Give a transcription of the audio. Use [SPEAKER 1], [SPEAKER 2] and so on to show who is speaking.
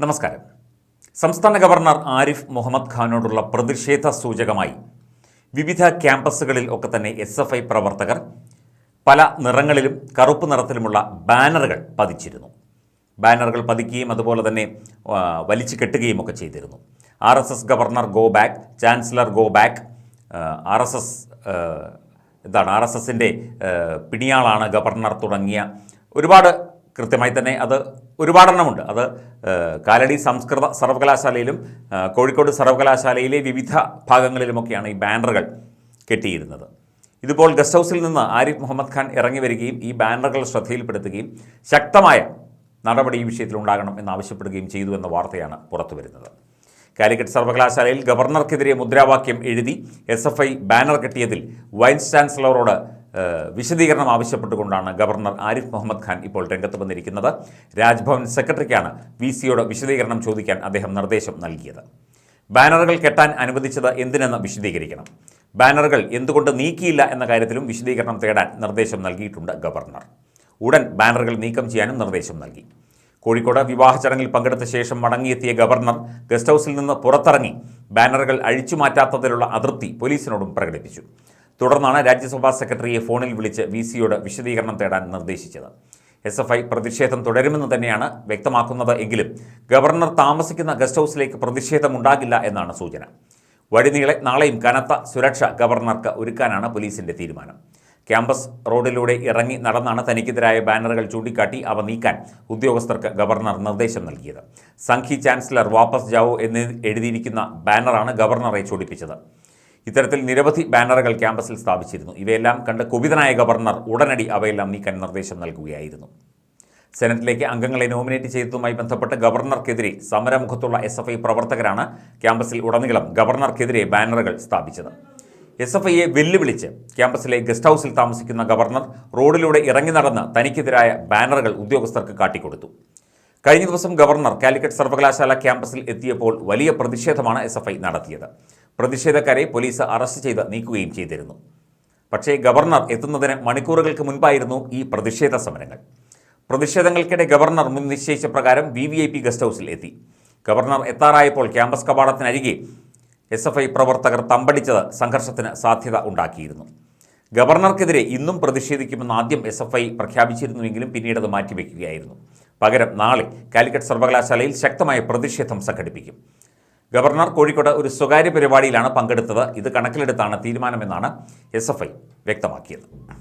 [SPEAKER 1] നമസ്കാരം. സംസ്ഥാന ഗവർണർ ആരിഫ് മുഹമ്മദ് ഖാനോടുള്ള പ്രതിഷേധ സൂചകമായി വിവിധ ക്യാമ്പസുകളിൽ ഒക്കെ തന്നെ എസ് എഫ് ഐ പ്രവർത്തകർ പല നിറങ്ങളിലും കറുപ്പ് നിറത്തിലുമുള്ള ബാനറുകൾ പതിച്ചിരുന്നു. ബാനറുകൾ പതിക്കുകയും അതുപോലെ തന്നെ വലിച്ചു കെട്ടുകയും ഒക്കെ ചെയ്തിരുന്നു. R S S governor go back chancellor go back R S S എന്താണ് ആർ എസ് എസിന്റെ പിണിയാളാണ് ഗവർണർ തുടങ്ങിയ ഒരുപാട് കൃത്യമായി തന്നെ അത് ഒരുപാടെണ്ണമുണ്ട്. അത് കാലടി സംസ്കൃത സർവകലാശാലയിലും കോഴിക്കോട് സർവകലാശാലയിലെ വിവിധ ഭാഗങ്ങളിലുമൊക്കെയാണ് ഈ ബാനറുകൾ കെട്ടിയിരുന്നത്. ഇതിപ്പോൾ ഗസ്റ്റ് ഹൗസിൽ നിന്ന് ആരിഫ് മുഹമ്മദ് ഖാൻ ഇറങ്ങി വരികയും ഈ ബാനറുകൾ ശ്രദ്ധയിൽപ്പെടുത്തുകയും ശക്തമായ നടപടി ഈ വിഷയത്തിൽ ഉണ്ടാകണം എന്നാവശ്യപ്പെടുകയും ചെയ്തു എന്ന വാർത്തയാണ് പുറത്തു വരുന്നത്. കാലിക്കറ്റ് സർവകലാശാലയിൽ ഗവർണർക്കെതിരെ മുദ്രാവാക്യം എഴുതി എസ് എഫ് ഐ ബാനർ കെട്ടിയതിൽ വൈസ് ചാൻസലറോട് വിശദീകരണം ആവശ്യപ്പെട്ടുകൊണ്ടാണ് ഗവർണർ ആരിഫ് മുഹമ്മദ് ഖാൻ ഇപ്പോൾ രംഗത്ത് വന്നിരിക്കുന്നത്. രാജ്ഭവൻ സെക്രട്ടറിക്കാണ് വി സിയോട് വിശദീകരണം ചോദിക്കാൻ അദ്ദേഹം നിർദ്ദേശം നൽകിയത്. ബാനറുകൾ കെട്ടാൻ അനുവദിച്ചത് എന്തിനെന്ന് വിശദീകരിക്കണം. ബാനറുകൾ എന്തുകൊണ്ട് നീക്കിയില്ല എന്ന കാര്യത്തിലും വിശദീകരണം തേടാൻ നിർദ്ദേശം നൽകിയിട്ടുണ്ട് ഗവർണർ. ഉടൻ ബാനറുകൾ നീക്കം ചെയ്യാനും നിർദ്ദേശം നൽകി. കോഴിക്കോട് വിവാഹ ചടങ്ങിൽ പങ്കെടുത്ത ശേഷം മടങ്ങിയെത്തിയ ഗവർണർ ഗസ്റ്റ് ഹൗസിൽ നിന്ന് പുറത്തിറങ്ങി ബാനറുകൾ അഴിച്ചുമാറ്റാത്തതിലുള്ള അതൃപ്തി പോലീസിനോടും പ്രകടിപ്പിച്ചു. തുടർന്നാണ് രാജ്യസഭാ സെക്രട്ടറിയെ ഫോണിൽ വിളിച്ച് വി സിയോട് വിശദീകരണം തേടാൻ നിർദ്ദേശിച്ചത്. എസ് എഫ് ഐ പ്രതിഷേധം തുടരുമെന്ന് തന്നെയാണ് വ്യക്തമാക്കുന്നത് എങ്കിലും ഗവർണർ താമസിക്കുന്ന ഗസ്റ്റ് ഹൗസിലേക്ക് പ്രതിഷേധമുണ്ടാകില്ല എന്നാണ് സൂചന. വഴിനീളെ നാളെയും കനത്ത സുരക്ഷ ഗവർണർക്ക് ഒരുക്കാനാണ് പോലീസിന്റെ തീരുമാനം. ക്യാമ്പസ് റോഡിലൂടെ ഇറങ്ങി നടന്നാണ് തനിക്കെതിരായ ബാനറുകൾ ചൂണ്ടിക്കാട്ടി അവ നീക്കാൻ ഉദ്യോഗസ്ഥർക്ക് ഗവർണർ നിർദ്ദേശം നൽകിയത്. സംഘി ചാൻസലർ വാപ്പസ് ജാവോ എന്ന് എഴുതിയിരിക്കുന്ന ബാനറാണ് ഗവർണറെ ചൂണ്ടിപ്പിച്ചത്. ഇത്തരത്തിൽ നിരവധി ബാനറുകൾ ക്യാമ്പസിൽ സ്ഥാപിച്ചിരുന്നു. ഇവയെല്ലാം കണ്ട് കുപിതനായ ഗവർണർ ഉടനടി അവയെല്ലാം നീക്കാൻ നിർദ്ദേശം നൽകുകയായിരുന്നു. സെനറ്റിലേക്ക് അംഗങ്ങളെ നോമിനേറ്റ് ചെയ്തതുമായി ബന്ധപ്പെട്ട് ഗവർണർക്കെതിരെ സമരമുഖത്തുള്ള എസ് എഫ് ഐ പ്രവർത്തകരാണ് ക്യാമ്പസിൽ ഉടനീളം ഗവർണർക്കെതിരെ ബാനറുകൾ സ്ഥാപിച്ചത്. എസ് എഫ് ഐയെ വെല്ലുവിളിച്ച് ക്യാമ്പസിലെ ഗസ്റ്റ് ഹൗസിൽ താമസിക്കുന്ന ഗവർണർ റോഡിലൂടെ ഇറങ്ങി നടന്ന് തനിക്കെതിരായ ബാനറുകൾ ഉദ്യോഗസ്ഥർക്ക് കാട്ടിക്കൊടുത്തു. കഴിഞ്ഞ ദിവസം ഗവർണർ കാലിക്കറ്റ് സർവകലാശാല ക്യാമ്പസിൽ എത്തിയപ്പോൾ വലിയ പ്രതിഷേധമാണ് എസ് നടത്തിയത്. പ്രതിഷേധക്കാരെ പോലീസ് അറസ്റ്റ് ചെയ്ത് നീക്കുകയും ചെയ്തിരുന്നു. പക്ഷേ ഗവർണർ എത്തുന്നതിന് മണിക്കൂറുകൾക്ക് മുൻപായിരുന്നു ഈ പ്രതിഷേധ സമരങ്ങൾ. പ്രതിഷേധങ്ങൾക്കിടെ ഗവർണർ മുൻ നിശ്ചയിച്ച പ്രകാരം V V I P guest ഹൗസിൽ എത്തി. ഗവർണർ എത്താറായപ്പോൾ ക്യാമ്പസ് കവാടത്തിനരികെ എസ് എഫ് ഐ പ്രവർത്തകർ തമ്പടിച്ചത് സംഘർഷത്തിന് സാധ്യത ഉണ്ടാക്കിയിരുന്നു. ഗവർണർക്കെതിരെ ഇന്നും പ്രതിഷേധിക്കുമെന്ന് ആദ്യം എസ് എഫ് ഐ പ്രഖ്യാപിച്ചിരുന്നുവെങ്കിലും പിന്നീട് അത് മാറ്റിവെക്കുകയായിരുന്നു. പകരം നാളെ കാലിക്കറ്റ് സർവകലാശാലയിൽ ശക്തമായ പ്രതിഷേധം സംഘടിപ്പിക്കും. ഗവർണർ കോഴിക്കോട് ഒരു സ്വകാര്യ പരിപാടിയിലാണ് പങ്കെടുത്തത്. ഇത് കണക്കിലെടുത്താണ് തീരുമാനമെന്നാണ് എസ് വ്യക്തമാക്കിയത്.